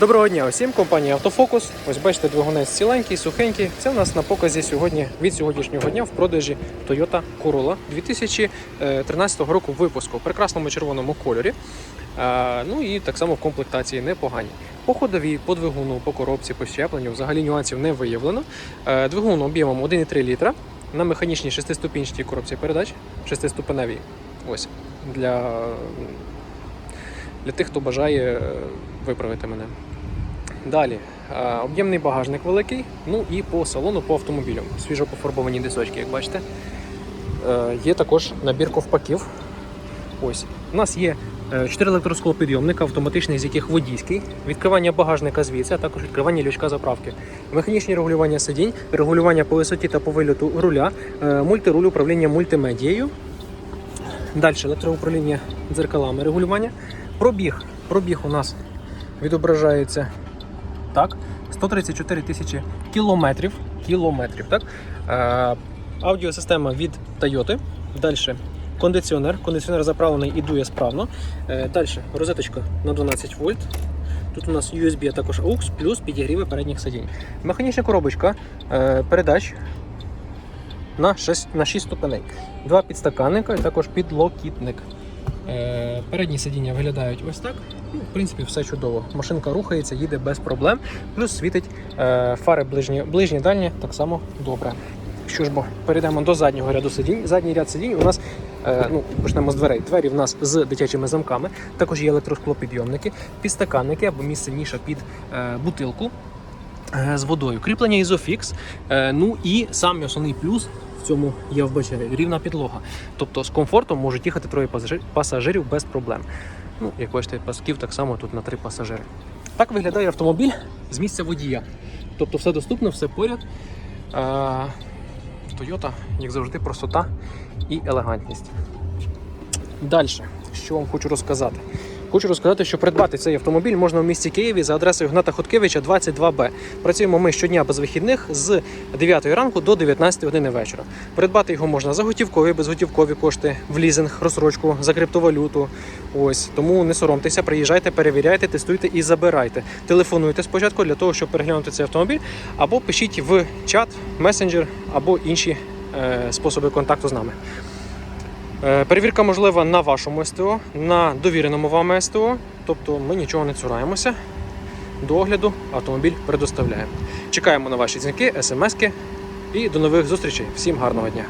Доброго дня усім, компанія Автофокус. Ось бачите, двигунець ціленький, сухенький. Це у нас на показі сьогодні від сьогоднішнього дня в продажі Toyota Corolla 2013 року випуску в прекрасному червоному кольорі. Е, Ну і так само в комплектації непогані. По ходовій, по двигуну, по коробці, по щепленню взагалі нюансів не виявлено. Е, Двигун об'ємом 1,3 літра на механічній шестиступінчатій коробці передач, шестиступеневій. Ось для для тих, хто бажає е, виправити мене. Далі, е, об'ємний багажник великий, ну і по салону, по автомобілю. Свіжо пофарбовані дисочки, як бачите. Е, Є також набір ковпаків. Ось. У нас є 4 електросклопідйомника, автоматичний, з яких водійський, відкривання багажника звідси, а також відкривання лючка заправки, механічні регулювання сидінь, регулювання по висоті та по вильоту руля, е, мультируль управління мультимедією. Далі електроуправління дзеркалами регулювання. Пробіг. Пробіг у нас відображається так. 134 тисячі кілометрів. кілометрів так? Е, аудіосистема від Toyota. Далі кондиціонер. Кондиціонер заправлений і дує справно. Е, далі розеточка на 12 вольт. Тут у нас USB, а також AUX, плюс підігріви передніх сидінь. Механічна коробочка е, передач на 6, на 6 ступеней. Два підстаканника і також підлокітник. Е, Передні сидіння виглядають ось так. Ну, в принципі, все чудово. Машинка рухається, їде без проблем. Плюс світить е, фари ближні, ближні дальні так само добре. Що ж бо, перейдемо до заднього ряду сидінь. Задній ряд сидінь у нас, е, ну, почнемо з дверей. Двері в нас з дитячими замками. Також є електросклопідйомники, підстаканники або місце ніша під е, бутилку е, з водою. Кріплення Isofix. Е, ну і самий основний плюс цьому я вбачаю рівна підлога. Тобто з комфортом можуть їхати троє пасажирів без проблем. Ну, як бачите, пасків так само тут на три пасажири. Так виглядає автомобіль з місця водія. Тобто все доступно, все поряд. Toyota, як завжди, простота і елегантність. Далі, що вам хочу розказати? Хочу розказати, що придбати цей автомобіль можна в місті Києві за адресою Гната Хоткевича 22Б. Працюємо ми щодня без вихідних з 9 ранку до 19 години вечора. Придбати його можна за готівкові, безготівкові кошти, в лізинг, розсрочку, за криптовалюту. Ось тому не соромтеся, приїжджайте, перевіряйте, тестуйте і забирайте. Телефонуйте спочатку для того, щоб переглянути цей автомобіль, або пишіть в чат, месенджер або інші е, способи контакту з нами. Е, Перевірка можлива на вашому СТО, на довіреному вам СТО, тобто ми нічого не цураємося. До огляду автомобіль предоставляємо. Чекаємо на ваші дзвінки, смски і до нових зустрічей. Всім гарного дня!